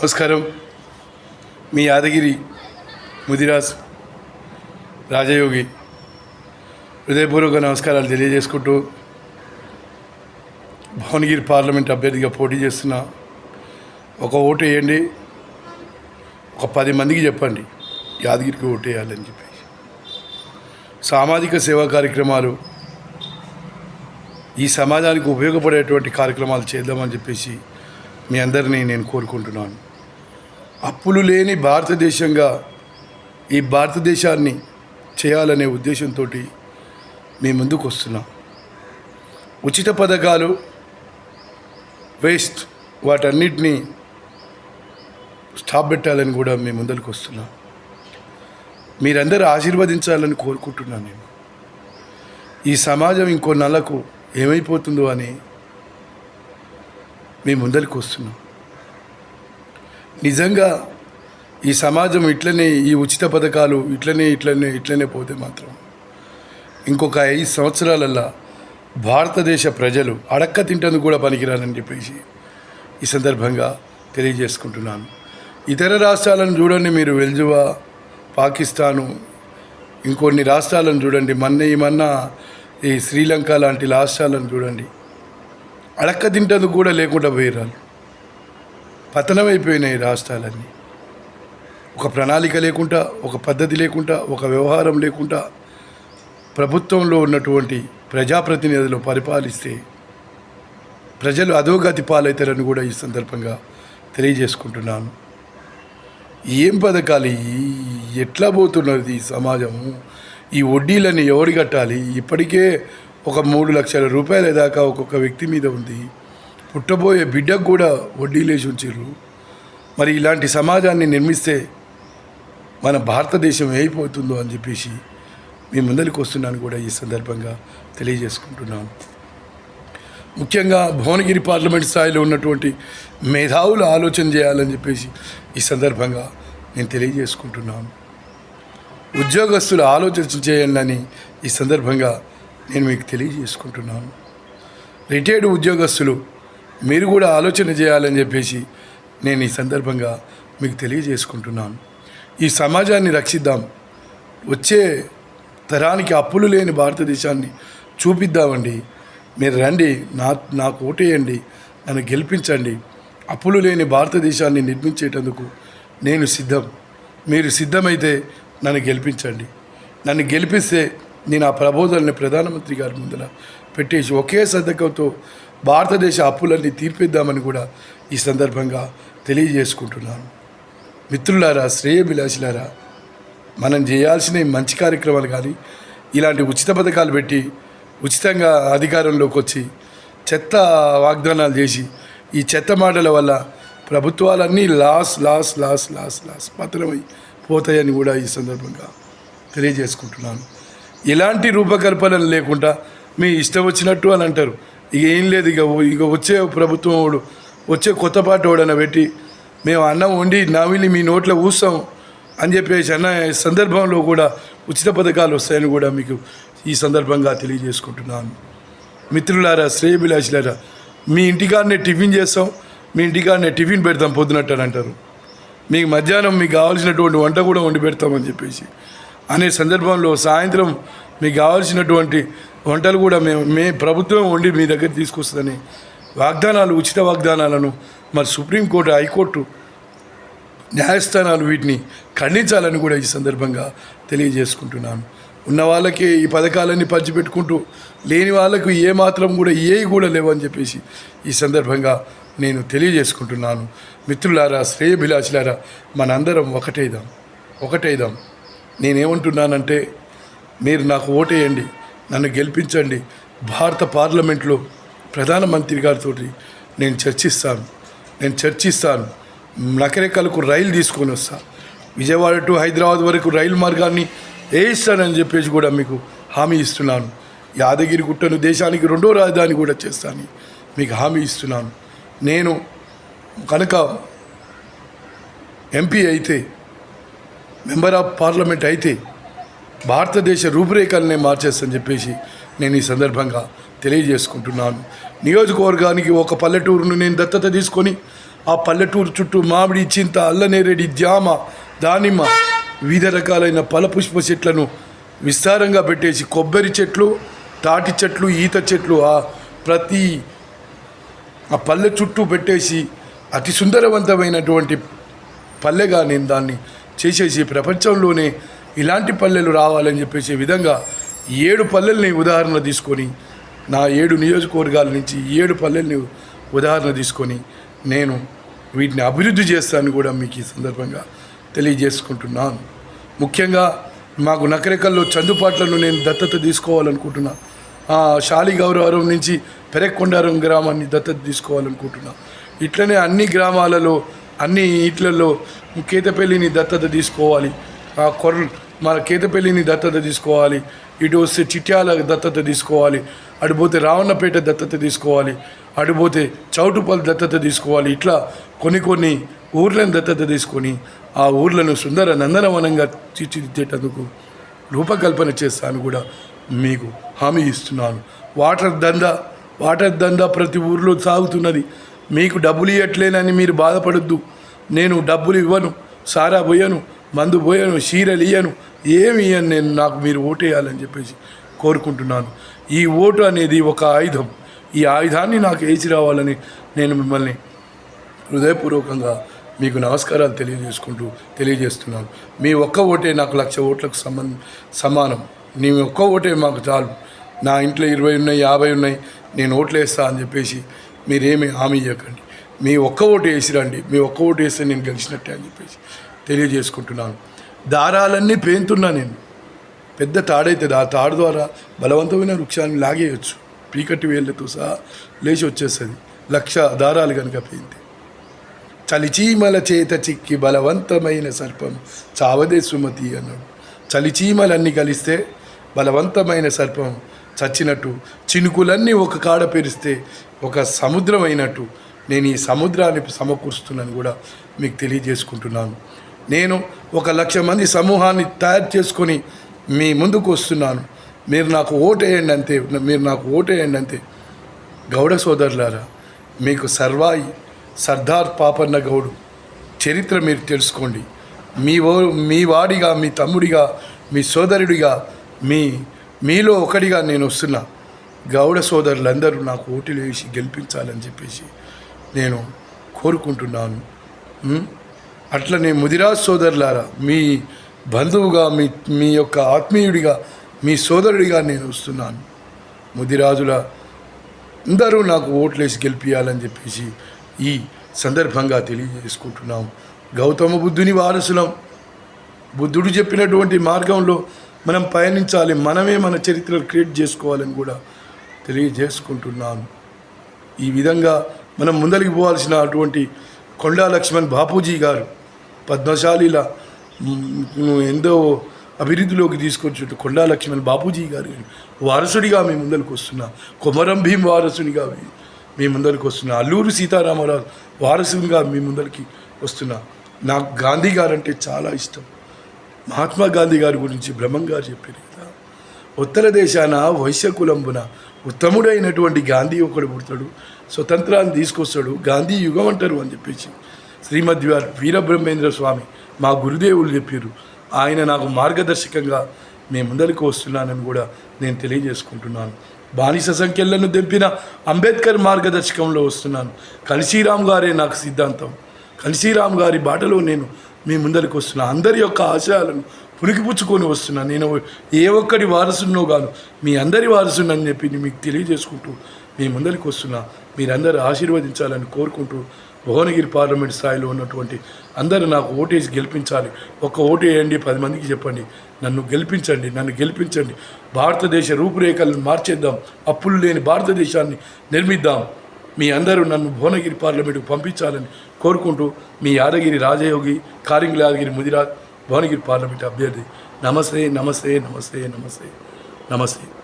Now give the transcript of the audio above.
నమస్కారం. మీ యాదగిరి ముదిరాజ్ రాజయోగి హృదయపూర్వక నమస్కారాలు తెలియజేసుకుంటూ భువనగిరి పార్లమెంట్ అభ్యర్థిగా పోటీ చేస్తున్న ఒక ఓటు వేయండి ఒక పది మందికి చెప్పండి యాదగిరికి ఓటు వేయాలని చెప్పి సామాజిక సేవా కార్యక్రమాలు ఈ సమాజానికి ఉపయోగపడేటువంటి కార్యక్రమాలు చేద్దామని చెప్పేసి మీ అందరినీ నేను కోరుకుంటున్నాను. అప్పులు లేని భారతదేశంగా ఈ భారతదేశాన్ని చేయాలనే ఉద్దేశంతో మీ ముందుకు వస్తున్నాం. ఉచిత పథకాలు వేస్ట్ వాటన్నిటినీ స్టాప్ పెట్టాలని కూడా మీ ముందరికి వస్తున్నాం. మీరందరూ ఆశీర్వదించాలని కోరుకుంటున్నాను నేను. ఈ సమాజం ఇంకో నెలకు ఏమైపోతుందో అని మీ ముందరికి వస్తున్నాం. నిజంగా ఈ సమాజం ఇట్లనే ఈ ఉచిత పథకాలు ఇట్లనే ఇట్లనే ఇట్లనే పోతే మాత్రం ఇంకొక ఐదు సంవత్సరాలల్లా భారతదేశ ప్రజలు అడక్క తింటందుకు కూడా పనికిరాలని చెప్పేసి ఈ సందర్భంగా తెలియజేసుకుంటున్నాను. ఇతర రాష్ట్రాలను చూడండి మీరు వెల్జువా పాకిస్తాను ఇంకొన్ని రాష్ట్రాలను చూడండి మొన్న ఈ మొన్న ఈ శ్రీలంక లాంటి రాష్ట్రాలను చూడండి. అడక్క తింటందుకు కూడా లేకుండా పోయిరాలు పతనమైపోయినాయి రాష్ట్రాలన్నీ. ఒక ప్రణాళిక లేకుండా ఒక పద్ధతి లేకుండా ఒక వ్యవహారం లేకుండా ప్రభుత్వంలో ఉన్నటువంటి ప్రజాప్రతినిధులు పరిపాలిస్తే ప్రజలు అధోగతి పాలవుతారని కూడా ఈ సందర్భంగా తెలియజేసుకుంటున్నాను. ఏం పథకాలు? ఈ- ఎట్లా పోతున్నది ఈ సమాజము ఈ వడ్డీలన్నీ ఎవరు కట్టాలి? ఇప్పటికే ఒక మూడు లక్షల రూపాయల దాకా ఒక్కొక్క వ్యక్తి మీద ఉంది. పుట్టబోయే బిడ్డకు కూడా వడ్డీలేసి ఉంచారు మరి ఇలాంటి సమాజాన్ని నిర్మిస్తే మన భారతదేశం అయిపోతుందో అని చెప్పేసి మీ ముందరికి వస్తున్నాను కూడా ఈ సందర్భంగా తెలియజేసుకుంటున్నాను. ముఖ్యంగా భువనగిరి పార్లమెంట్ స్థాయిలో ఉన్నటువంటి మేధావులు ఆలోచన చేయాలని చెప్పేసి ఈ సందర్భంగా నేను తెలియజేసుకుంటున్నాను. ఉద్యోగస్తులు ఆలోచన చేయండి అని ఈ సందర్భంగా నేను మీకు తెలియజేసుకుంటున్నాను. రిటైర్డ్ ఉద్యోగస్తులు మీరు కూడా ఆలోచన చేయాలని చెప్పేసి నేను ఈ సందర్భంగా మీకు తెలియజేసుకుంటున్నాను. ఈ సమాజాన్ని రక్షిద్దాం. వచ్చే తరానికి అప్పులు లేని భారతదేశాన్ని చూపిద్దామండి. మీరు రండి నా నాకు ఓటేయండి నన్ను గెలిపించండి. అప్పులు లేని భారతదేశాన్ని నిర్మించేటందుకు నేను సిద్ధం. మీరు సిద్ధమైతే నన్ను గెలిపించండి. నన్ను గెలిపిస్తే నేను ఆ ప్రబోధనని ప్రధానమంత్రి గారి ముందర పెట్టేసి ఒకే సంతకంతో భారతదేశ అప్పులన్నీ తీర్పిద్దామని కూడా ఈ సందర్భంగా తెలియజేసుకుంటున్నాను. మిత్రులారా శ్రేయభిలాషులారా మనం చేయాల్సిన మంచి కార్యక్రమాలు కానీ ఇలాంటి ఉచిత పథకాలు పెట్టి ఉచితంగా అధికారంలోకి వచ్చి చెత్త వాగ్దానాలు చేసి ఈ చెత్త మాటల వల్ల ప్రభుత్వాలన్నీ loss loss loss loss loss పతనమై పోతాయని కూడా ఈ సందర్భంగా తెలియజేసుకుంటున్నాను. ఎలాంటి రూపకల్పనలు లేకుండా మీ ఇష్టం వచ్చినట్టు అని అంటారు. ఇక ఏం లేదు ఇక ఇక వచ్చే ప్రభుత్వం వాడు వచ్చే కొత్త పాట వాడన పెట్టి మేము అన్నం వండి నవిలి మీ నోట్లో ఊస్తాం అని చెప్పేసి అన్న సందర్భంలో కూడా ఉచిత పథకాలు వస్తాయని కూడా మీకు ఈ సందర్భంగా తెలియజేసుకుంటున్నాను. మిత్రులారా శ్రేయభిలాషులారా మీ ఇంటికాడనే టిఫిన్ చేస్తాం మీ ఇంటికాడనే టిఫిన్ పెడతాం పొద్దునట్టు అని అంటారు. మీకు మధ్యాహ్నం మీకు కావాల్సినటువంటి వంట కూడా వండి పెడతామని చెప్పేసి అనే సందర్భంలో సాయంత్రం మీకు కావాల్సినటువంటి వంటలు కూడా మేము మే ప్రభుత్వం వండి మీ దగ్గర తీసుకొస్తుందని వాగ్దానాలు ఉచిత వాగ్దానాలను మరి సుప్రీంకోర్టు హైకోర్టు న్యాయస్థానాలు వీటిని ఖండించాలని కూడా ఈ సందర్భంగా తెలియజేసుకుంటున్నాను. ఉన్న వాళ్ళకి ఈ పథకాలన్నీ పంచిపెట్టుకుంటూ లేని వాళ్ళకు ఏ మాత్రం కూడా ఏవి కూడా లేవని చెప్పేసి ఈ సందర్భంగా నేను తెలియజేసుకుంటున్నాను. మిత్రులారా శ్రేయభిలాషులారా మనందరం ఒకటైదాం ఒకటైదాం. నేనేమంటున్నానంటే మీరు నాకు ఓటేయండి. నన్ను గెలిపించండి. భారత పార్లమెంట్లో ప్రధానమంత్రి గారితో నేను చర్చిస్తాను. నేను చర్చిస్తాను. నకరేకలకు రైలు తీసుకొని వస్తాను విజయవాడ టు హైదరాబాద్ వరకు రైలు మార్గాన్ని వేయిస్తానని చెప్పేసి కూడా మీకు హామీ ఇస్తున్నాను. యాదగిరి గుట్టను దేశానికి రెండో రాజధాని కూడా చేస్తాను మీకు హామీ ఇస్తున్నాను. నేను కనుక ఎంపీ అయితే మెంబర్ ఆఫ్ పార్లమెంట్ అయితే భారతదేశ రూపురేఖలనే మార్చేస్తని చెప్పేసి నేను ఈ సందర్భంగా తెలియజేసుకుంటున్నాను. నియోజకవర్గానికి ఒక పల్లెటూరును నేను దత్తత తీసుకొని ఆ పల్లెటూరు చుట్టూ మామిడి చింత అల్లనేరేడి జామ దానిమ్మ వివిధ రకాలైన ఫలపుష్ప చెట్లను విస్తారంగా పెట్టేసి కొబ్బరి చెట్లు తాటి చెట్లు ఈత చెట్లు ఆ ప్రతి ఆ పల్లె చుట్టూ పెట్టేసి అతి సుందరవంతమైనటువంటి పల్లెగా నేను దాన్ని చేసేసి ప్రపంచంలోనే ఇలాంటి పల్లెలు రావాలని చెప్పేసి విధంగా ఏడు పల్లెల్ని ఉదాహరణ తీసుకొని నా ఏడు నియోజకవర్గాల నుంచి ఏడు పల్లెల్ని ఉదాహరణ తీసుకొని నేను వీటిని అభివృద్ధి చేస్తాను కూడా మీకు ఈ సందర్భంగా తెలియజేసుకుంటున్నాను. ముఖ్యంగా మాకు నకరికల్లో చందుపాట్లను నేను దత్తత తీసుకోవాలనుకుంటున్నా. ఆ, శాలి గౌరవరం నుంచి పెరక్కొండారం గ్రామాన్ని దత్తత తీసుకోవాలనుకుంటున్నా. ఇట్లనే అన్ని గ్రామాలలో అన్ని ఇట్లలో కేతపల్లిని దత్తత తీసుకోవాలి. ఆ కొర్ర మన కేతపల్లిని దత్తత తీసుకోవాలి. ఇటు వస్తే చిట్యాల దత్తత తీసుకోవాలి. అడిపోతే రావణపేట దత్తత తీసుకోవాలి. అటు పోతే చౌటుపల్లి దత్తత తీసుకోవాలి. ఇట్లా కొన్ని కొన్ని ఊర్లను దత్తత తీసుకొని ఆ ఊర్లను సుందర నందనవనంగా తీర్చిదిద్దేటందుకు రూపకల్పన చేస్తాను కూడా మీకు హామీ ఇస్తున్నాను. వాటర్ దందా వాటర్ దందా ప్రతి ఊర్లో సాగుతున్నది. మీకు డబ్బులు ఇవ్వట్లేనని మీరు బాధపడద్దు. నేను డబ్బులు ఇవ్వను సారా పోయను. మందు పోయను చీరలు ఇయ్యను ఏమి ఇయ్యను నేను నాకు మీరు ఓటేయాలని చెప్పేసి కోరుకుంటున్నాను. ఈ ఓటు అనేది ఒక ఆయుధం. ఈ ఆయుధాన్ని నాకు వేసి రావాలని నేను మిమ్మల్ని హృదయపూర్వకంగా మీకు నమస్కారాలు తెలియజేసుకుంటూ తెలియజేస్తున్నాను. మీ ఒక్క ఓటే నాకు లక్ష ఓట్లకు సంబంధ సమానం. నీ ఒక్క ఓటే మాకు చాలు. నా ఇంట్లో ఇరవై ఉన్నాయి యాభై ఉన్నాయి నేను ఓట్లు వేస్తా అని చెప్పేసి మీరేమి హామీ ఇవ్వకండి మీ ఒక్క ఓటు వేసి రండి మీ ఒక్క ఓటు వేస్తే నేను గెలిచినట్టే అని చెప్పేసి. తెలియజేసుకుంటున్నాను. దారాలన్నీ పేంతున్నా నేను. పెద్ద తాడైతుంది. ఆ తాడు ద్వారా బలవంతమైన వృక్షాన్ని లాగేయచ్చు. పీకటి వేళ్ళతో సహా లేచి వచ్చేస్తుంది. లక్ష దారాలు కనుక పేంతే. చలిచీమల చేత చిక్కి బలవంతమైన సర్పం చావదే సుమతి అన్నాడు. చలిచీమలన్నీ కలిస్తే బలవంతమైన సర్పం చచ్చినట్టు చినుకులన్నీ ఒక కాడ పెరిస్తే ఒక సముద్రం అయినట్టు నేను ఈ సముద్రాన్ని సమకూరుస్తున్నాను కూడా మీకు తెలియజేసుకుంటున్నాను. నేను ఒక లక్ష మంది సమూహాన్ని తయారు చేసుకొని మీ ముందుకు వస్తున్నాను. మీరు నాకు ఓటేయండి అంతే. మీరు నాకు ఓటేయండి అంతే. గౌడ సోదరులారా మీకు సర్వాయి సర్దార్ పాపన్న గౌడు చరిత్ర మీరు తెలుసుకోండి. మీ ఓ మీ వాడిగా మీ తమ్ముడిగా మీ సోదరుడిగా మీ మీలో ఒకడిగా నేను వస్తున్నా. గౌడ సోదరులందరూ నాకు ఓటులు వేసి గెలిపించాలని చెప్పేసి నేను కోరుకుంటున్నాను. అట్లనే ముదిరాజ్ సోదరులారా మీ బంధువుగా మీ మీ యొక్క ఆత్మీయుడిగా మీ సోదరుడిగా నేను వస్తున్నాను. ముదిరాజుల అందరూ నాకు ఓట్లేసి గెలిపించాలని చెప్పేసి ఈ సందర్భంగా తెలియజేసుకుంటున్నాం. గౌతమ బుద్ధుని వారసులం. బుద్ధుడు చెప్పినటువంటి మార్గంలో మనం పయనించాలి మనమే మన చరిత్రను క్రియేట్ చేసుకోవాలని కూడా తెలియజేసుకుంటున్నాను. ఈ విధంగా మనం ముందరికి పోవాల్సిన అటువంటి కొండా లక్ష్మణ్ బాపూజీ గారు పద్మశాలిల ఎంతో అభివృద్ధిలోకి తీసుకొచ్చి కొండా లక్ష్మణ్ బాపూజీ గారు వారసుడిగా మీ ముందరికి వస్తున్నా. కొమరం భీం వారసునిగా మీ- మీ ముందరికి వస్తున్నా. అల్లూరు సీతారామరాజు వారసునిగా మీ ముందరికి వస్తున్నా. నాకు గాంధీ గారు అంటే చాలా ఇష్టం. మహాత్మా గాంధీ గారి గురించి బ్రహ్మం గారు చెప్పారు కదా. ఉత్తర దేశాన వైశ్య కులంబున ఉత్తముడైనటువంటి గాంధీ ఒకడు పుడతాడు. స్వతంత్రాన్ని తీసుకొస్తాడు. గాంధీ యుగం అంటారు అని చెప్పేసి. శ్రీమద్ వీరబ్రహ్మేంద్ర స్వామి మా గురుదేవులు చెప్పారు. ఆయన నాకు మార్గదర్శకంగా మేము ముందరికి వస్తున్నానని కూడా నేను తెలియజేసుకుంటున్నాను. బానిస సంఖ్యలను తెంపిన అంబేద్కర్ మార్గదర్శకంలో వస్తున్నాను. కలిసీరామ్ గారే నాకు సిద్ధాంతం. కలిసీరామ్ గారి బాటలో నేను మీ ముందరికి వస్తున్నా. అందరి యొక్క ఆశయాలను పుణికిపుచ్చుకొని వస్తున్నాను నేను ఏ ఒక్కడి వారసున్నో గాను మీ అందరి వారసునని చెప్పి మీకు తెలియజేసుకుంటూ మీ ముందరికి వస్తున్నా. మీరందరూ ఆశీర్వదించాలని కోరుకుంటూ భువనగిరి పార్లమెంట్ స్థాయిలో ఉన్నటువంటి అందరూ నాకు ఓటేసి గెలిపించాలి. ఒక్క ఓటు వేయండి పది మందికి చెప్పండి. నన్ను గెలిపించండి నన్ను గెలిపించండి. భారతదేశ రూపురేఖలను మార్చేద్దాం. అప్పులు లేని భారతదేశాన్ని నిర్మిద్దాం. మీ అందరూ నన్ను భువనగిరి పార్లమెంటుకు పంపించాలని కోరుకుంటూ మీ యాదగిరి రాజయోగి కారింగుల యాదగిరి ముదిరాజ్ భువనగిరి పార్లమెంట్ అభ్యర్థి. నమస్తే నమస్తే నమస్తే నమస్తే. నమస్తే.